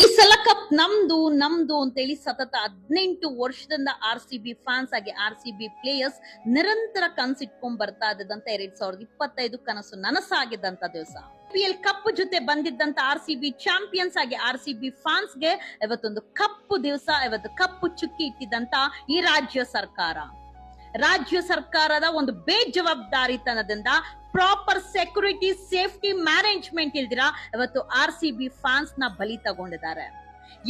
ಈ ಸಲ ಕಪ್ ನಮ್ದು ನಮ್ದು ಅಂತೇಳಿ ಸತತ ಹದಿನೆಂಟು ವರ್ಷದಿಂದ ಆರ್ ಸಿ ಬಿ ಫ್ಯಾನ್ಸ್ ಆಗಿ ಆರ್ ಸಿ ಬಿ ಪ್ಲೇಯರ್ಸ್ ನಿರಂತರ ಕನ್ಸಿಟ್ಕೊಂಡ್ ಬರ್ತಾ ಇದ್ದಂತ ಎರಡ್ ಸಾವಿರದ ಇಪ್ಪತ್ತೈದು ಕನಸು ನನಸಾಗಿದ್ದಂತ ದಿವಸ. ಪಿ ಎಲ್ ಕಪ್ ಜೊತೆ ಬಂದಿದ್ದಂತ ಆರ್ ಸಿ ಬಿ ಚಾಂಪಿಯನ್ಸ್ ಆಗಿ ಆರ್ ಸಿ ಬಿ ಫ್ಯಾನ್ಸ್ಗೆ ಇವತ್ತೊಂದು ಕಪ್ಪು ದಿವಸ, ಇವತ್ತು ಕಪ್ಪು ಚುಕ್ಕಿ ಇಟ್ಟಿದ್ದಂತ ಈ ರಾಜ್ಯ ಸರ್ಕಾರ. ರಾಜ್ಯ ಸರ್ಕಾರದ ಒಂದು ಬೇಜವಾಬ್ದಾರಿತನದಿಂದ ಪ್ರಾಪರ್ ಸೆಕ್ಯೂರಿಟಿ ಸೇಫ್ಟಿ ಮ್ಯಾನೇಜ್ಮೆಂಟ್ ಇಲ್ದಿರ, ಇವತ್ತು ಆರ್ ಸಿ ಬಿ ಫ್ಯಾನ್ಸ್ನ ಬಲಿ ತಗೊಂಡಿದ್ದಾರೆ.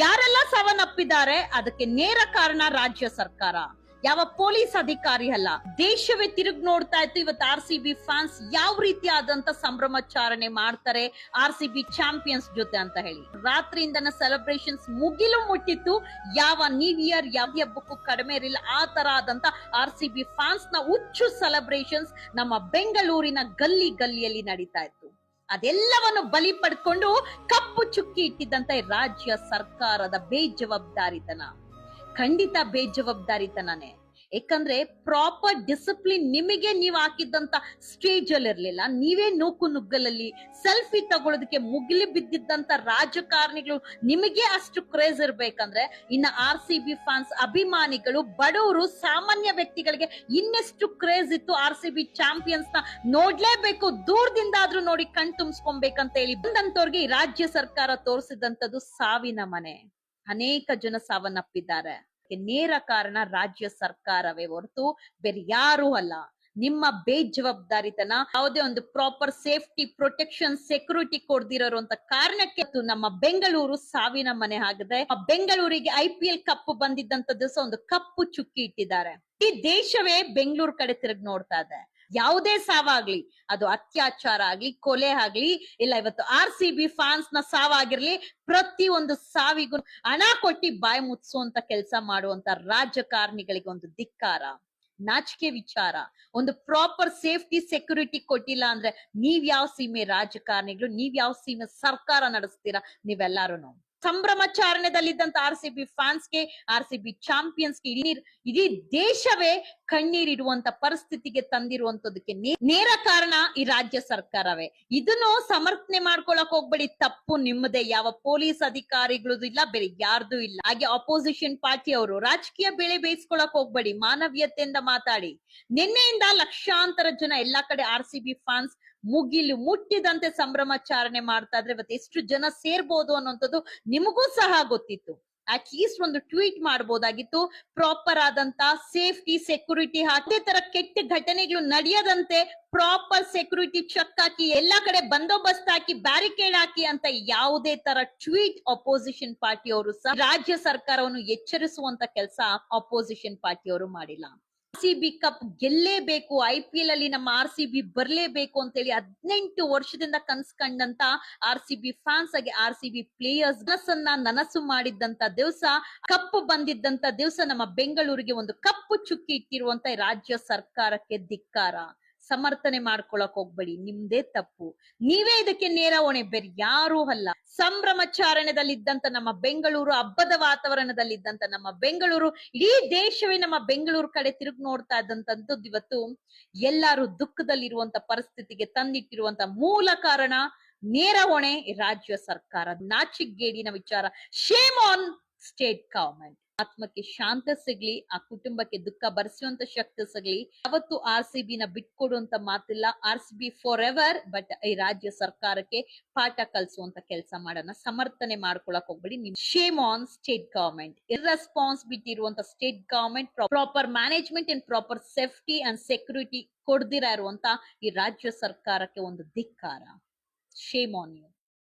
ಯಾರೆಲ್ಲ ಸಾವನ್ನಪ್ಪಿದ್ದಾರೆ? ಅದಕ್ಕೆ ನೇರ ಕಾರಣ ರಾಜ್ಯ ಸರ್ಕಾರ. ಯಾವ ಪೊಲೀಸ್ ಅಧಿಕಾರಿ ಅಲ್ಲ, ದೇಶವೇ ತಿರುಗ್ ನೋಡ್ತಾ ಇತ್ತು. ಇವತ್ತು ಆರ್ ಸಿ ಬಿ ಫ್ಯಾನ್ಸ್ ಯಾವ ರೀತಿ ಆದಂತ ಸಂಭ್ರಮಾಚರಣೆ ಮಾಡ್ತಾರೆ, ಆರ್ ಸಿ ಬಿ ಚಾಂಪಿಯನ್ಸ್ ಜೊತೆ ಅಂತ ಹೇಳಿ. ರಾತ್ರಿಯಿಂದನ ಸೆಲೆಬ್ರೇಷನ್ಸ್ ಮುಗಿಲು ಮುಟ್ಟಿತ್ತು. ಯಾವ ನ್ಯೂ ಇಯರ್ ಯಾವ ಹಬ್ಬಕ್ಕೂ ಕಡಿಮೆ ಇರಲಿಲ್ಲ. ಆ ತರ ಆದಂತ ಆರ್ ಸಿ ಬಿ ಫ್ಯಾನ್ಸ್ನ ಹುಚ್ಚು ಸೆಲೆಬ್ರೇಷನ್ಸ್ ನಮ್ಮ ಬೆಂಗಳೂರಿನ ಗಲ್ಲಿ ಗಲ್ಲಿಯಲ್ಲಿ ನಡೀತಾ ಇತ್ತು. ಅದೆಲ್ಲವನ್ನು ಬಲಿ ಪಡ್ಕೊಂಡು ಕಪ್ಪು ಚುಕ್ಕಿ ಇಟ್ಟಿದ್ದಂತೆ ರಾಜ್ಯ ಸರ್ಕಾರದ ಬೇಜವಾಬ್ದಾರಿತನ. ಖಂಡಿತ ಬೇಜವಾಬ್ದಾರಿತನೇ ಯಾಕಂದ್ರೆ ಪ್ರಾಪರ್ ಡಿಸಿಪ್ಲಿನ್ ನಿಮಗೆ ನೀವು ಹಾಕಿದ್ದಂತ ಸ್ಟೇಜ್ ಅಲ್ಲಿ ಇರ್ಲಿಲ್ಲ. ನೀವೇ ನೂಕು ನುಗ್ಗಲಲ್ಲಿ ಸೆಲ್ಫಿ ತಗೊಳ್ಳೋದಕ್ಕೆ ಮುಗಿಲಿ ಬಿದ್ದಿದ್ದಂತ ರಾಜಕಾರಣಿಗಳು ನಿಮಗೆ ಅಷ್ಟು ಕ್ರೇಜ್ ಇರ್ಬೇಕಂದ್ರೆ, ಇನ್ನ ಆರ್ ಸಿ ಬಿ ಫ್ಯಾನ್ಸ್ ಅಭಿಮಾನಿಗಳು, ಬಡವರು, ಸಾಮಾನ್ಯ ವ್ಯಕ್ತಿಗಳಿಗೆ ಇನ್ನೆಷ್ಟು ಕ್ರೇಜ್ ಇತ್ತು ಆರ್ ಸಿ ಬಿ ಚಾಂಪಿಯನ್ಸ್ನ ನೋಡ್ಲೇಬೇಕು. ದೂರದಿಂದ ಆದ್ರೂ ನೋಡಿ ಕಣ್ ತುಂಬಿಸ್ಕೊಬೇಕಂತ ಹೇಳಿ ಬಂದಂತವ್ರಿಗೆ ರಾಜ್ಯ ಸರ್ಕಾರ ತೋರಿಸಿದಂತದ್ದು ಸಾವಿನ ಮನೆ. ಅನೇಕ ಜನ ಸಾವನ್ನಪ್ಪಿದ್ದಾರೆ. ನೇರ ಕಾರಣ ರಾಜ್ಯ ಸರ್ಕಾರವೇ ಹೊರತು ಬೇರೆ ಯಾರೂ ಅಲ್ಲ. ನಿಮ್ಮ ಬೇಜವಾಬ್ದಾರಿತನ ಯಾವುದೇ ಒಂದು ಪ್ರಾಪರ್ ಸೇಫ್ಟಿ ಪ್ರೊಟೆಕ್ಷನ್ ಸೆಕ್ಯೂರಿಟಿ ಕೊಡ್ದಿರೋರು ಅಂತ ಕಾರಣಕ್ಕೆ ನಮ್ಮ ಬೆಂಗಳೂರು ಸಾವಿನ ಮನೆ ಆಗಿದೆ. ಬೆಂಗಳೂರಿಗೆ ಐ ಪಿ ಎಲ್ ಕಪ್ ಬಂದಿದ್ದಂತ ದಿವಸ ಒಂದು ಕಪ್ಪು ಚುಕ್ಕಿ ಇಟ್ಟಿದ್ದಾರೆ. ಈ ದೇಶವೇ ಬೆಂಗಳೂರು ಕಡೆ ತಿರುಗಿ ನೋಡ್ತಾ ಇದೆ. ಯಾವುದೇ ಸಾವಾಗ್ಲಿ, ಅದು ಅತ್ಯಾಚಾರ ಆಗ್ಲಿ, ಕೊಲೆ ಆಗ್ಲಿ, ಇಲ್ಲ ಇವತ್ತು ಆರ್ ಸಿ ಬಿ ಫ್ಯಾನ್ಸ್ನ ಸಾವಾಗಿರ್ಲಿ ಪ್ರತಿ ಒಂದು ಸಾವಿಗೂ ಹಣ ಕೊಟ್ಟಿ ಬಾಯಿ ಮುಚ್ಚುವಂತ ಕೆಲಸ ಮಾಡುವಂತ ರಾಜಕಾರಣಿಗಳಿಗೆ ಒಂದು ಧಿಕ್ಕಾರ, ನಾಚಿಕೆ ವಿಚಾರ, ಒಂದು ಪ್ರಾಪರ್ ಸೇಫ್ಟಿ ಸೆಕ್ಯೂರಿಟಿ ಕೊಟ್ಟಿಲ್ಲ ಅಂದ್ರೆ ನೀವ್ ಯಾವ ಸೀಮೆ ರಾಜಕಾರಣಿಗಳು ನೀವ್ ಯಾವ ಸೀಮೆ ಸರ್ಕಾರ ನಡೆಸ್ತೀರಾ ನೀವೆಲ್ಲಾರು ಸಂಭ್ರಮಾಚರಣೆದಲ್ಲಿದ್ದಂತ ಆರ್ ಸಿ ಬಿ ಫ್ಯಾನ್ಸ್ಗೆ, ಆರ್ ಸಿ ಬಿ ಚಾಂಪಿಯನ್ಸ್ಗೆ ಇಡೀ ದೇಶವೇ ಕಣ್ಣೀರಿಡುವಂತ ಪರಿಸ್ಥಿತಿಗೆ ತಂದಿರುವಂತದಕ್ಕೆ ನೇರ ಕಾರಣ ಈ ರಾಜ್ಯ ಸರ್ಕಾರವೇ. ಇದನ್ನು ಸಮರ್ಥನೆ ಮಾಡ್ಕೊಳಕ್ ಹೋಗ್ಬೇಡಿ. ತಪ್ಪು ನಿಮ್ಮದೇ. ಯಾವ ಪೊಲೀಸ್ ಅಧಿಕಾರಿಗಳು ಇಲ್ಲ, ಬೇರೆ ಯಾರ್ದು ಇಲ್ಲ. ಹಾಗೆ ಅಪೋಸಿಷನ್ ಪಾರ್ಟಿ ಅವರು ರಾಜಕೀಯ ಬೆಳೆ ಬೇಯಿಸ್ಕೊಳಕ್ ಹೋಗ್ಬೇಡಿ. ಮಾನವೀಯತೆಯಿಂದ ಮಾತಾಡಿ. ನಿನ್ನೆಯಿಂದ ಲಕ್ಷಾಂತರ ಜನ ಎಲ್ಲಾ ಕಡೆ ಆರ್ ಸಿ ಬಿ ಫ್ಯಾನ್ಸ್ ಮುಗಿಲು ಮುಟ್ಟಿದಂತೆ ಸಂಭ್ರಮಾಚರಣೆ ಮಾಡ್ತಾ ಇದ್ರೆ ಇವತ್ತು ಎಷ್ಟು ಜನ ಸೇರ್ಬೋದು ಅನ್ನೋಂಥದ್ದು ನಿಮಗೂ ಸಹ ಗೊತ್ತಿತ್ತು. ಅಟ್ ಲೀಸ್ಟ್ ಒಂದು ಟ್ವೀಟ್ ಮಾಡಬಹುದಾಗಿತ್ತು ಪ್ರಾಪರ್ ಆದಂತ ಸೇಫ್ಟಿ ಸೆಕ್ಯೂರಿಟಿ ಅದೇ ತರ ಕೆಟ್ಟ ಘಟನೆಗಳು ನಡೆಯದಂತೆ ಪ್ರಾಪರ್ ಸೆಕ್ಯೂರಿಟಿ ಚೆಕ್ ಹಾಕಿ, ಎಲ್ಲಾ ಕಡೆ ಬಂದೋಬಸ್ತ್ ಹಾಕಿ ಬ್ಯಾರಿಕೇಡ್ ಹಾಕಿ ಅಂತ ಯಾವುದೇ ತರ ಟ್ವೀಟ್ ಅಪೋಸಿಷನ್ ಪಾರ್ಟಿಯವರು ಸಹ ರಾಜ್ಯ ಸರ್ಕಾರವನ್ನು ಎಚ್ಚರಿಸುವಂತ ಕೆಲಸ ಅಪೋಸಿಷನ್ ಪಾರ್ಟಿಯವರು ಮಾಡಿಲ್ಲ. ಸಿ ಬಿ ಕಪ್ ಗೆಲ್ಲೇಬೇಕು ಐ ಪಿ ಎಲ್ ಅಲ್ಲಿ ನಮ್ಮ ಆರ್ ಸಿ ಬಿ ಬರ್ಲೇಬೇಕು ಅಂತೇಳಿ ಹದಿನೆಂಟು ವರ್ಷದಿಂದ ಕನ್ಸ್ ಕಂಡಂತ ಆರ್ ಸಿ ಬಿ ಫ್ಯಾನ್ಸ್ ಆಗಿ ಆರ್ ಸಿ ಬಿ ಪ್ಲೇಯರ್ಸ್ ಕನಸನ್ನ ನನಸು ಮಾಡಿದ್ದಂತ ದಿವಸ ಕಪ್ ಬಂದಿದ್ದಂತ ದಿವಸ ನಮ್ಮ ಬೆಂಗಳೂರಿಗೆ ಒಂದು ಕಪ್ಪು ಚುಕ್ಕಿ ಇಟ್ಟಿರುವಂತ ರಾಜ್ಯ ಸರ್ಕಾರಕ್ಕೆ ಧಿಕ್ಕಾರ. ಸಮರ್ಥನೆ ಮಾಡ್ಕೊಳಕ್ ಹೋಗ್ಬೇಡಿ, ನಿಮ್ದೇ ತಪ್ಪು. ನೀವೇ ಇದಕ್ಕೆ ನೇರ ಹೊಣೆ, ಬೇರೆ ಯಾರೂ ಅಲ್ಲ. ಸಂಭ್ರಮಾಚರಣೆದಲ್ಲಿದ್ದಂತ ನಮ್ಮ ಬೆಂಗಳೂರು, ಹಬ್ಬದ ವಾತಾವರಣದಲ್ಲಿದ್ದಂತ ನಮ್ಮ ಬೆಂಗಳೂರು, ಇಡೀ ದೇಶವೇ ನಮ್ಮ ಬೆಂಗಳೂರು ಕಡೆ ತಿರುಗಿ ನೋಡ್ತಾ ಇದ್ದಂತದ್ದು ಇವತ್ತು ಎಲ್ಲಾರು ದುಃಖದಲ್ಲಿರುವಂತ ಪರಿಸ್ಥಿತಿಗೆ ತಂದಿಟ್ಟಿರುವಂತ ಮೂಲ ಕಾರಣ ನೇರ ಹೊಣೆ ರಾಜ್ಯ ಸರ್ಕಾರ ನಾಚಿಗೇಡಿನ ವಿಚಾರ. ಶೇಮ್ ಆನ್ ಸ್ಟೇಟ್ ಗವರ್ಮೆಂಟ್ ಆತ್ಮಕ್ಕೆ ಶಾಂತ ಸಿಗ್ಲಿ, ಆ ಕುಟುಂಬಕ್ಕೆ ದುಃಖ ಭರಿಸುವಂತ ಶಕ್ತಿ ಸಿಗ್ಲಿ. ಅವತ್ತು ಆರ್ ಸಿ ಬಿ ನ ಬಿಟ್ಕೊಡುವಂತ ಮಾತಿಲ್ಲ. R C B for ever but ಈ ರಾಜ್ಯ ಸರ್ಕಾರಕ್ಕೆ ಪಾಠ ಕಲಿಸುವಂತ ಕೆಲಸ ಮಾಡೋಣ. ಸಮರ್ಥನೆ ಮಾಡ್ಕೊಳಕ್ ಹೋಗ್ಬೇಡಿ. ನಿಮ್ shame on state government irresponsibility ಇರುವಂತ state government proper management and proper safety and security ಕೊಡ್ದಿರ ಇರುವಂತ ಈ ರಾಜ್ಯ ಸರ್ಕಾರಕ್ಕೆ ಒಂದು ಧಿಕ್ಕಾರ. Shame on you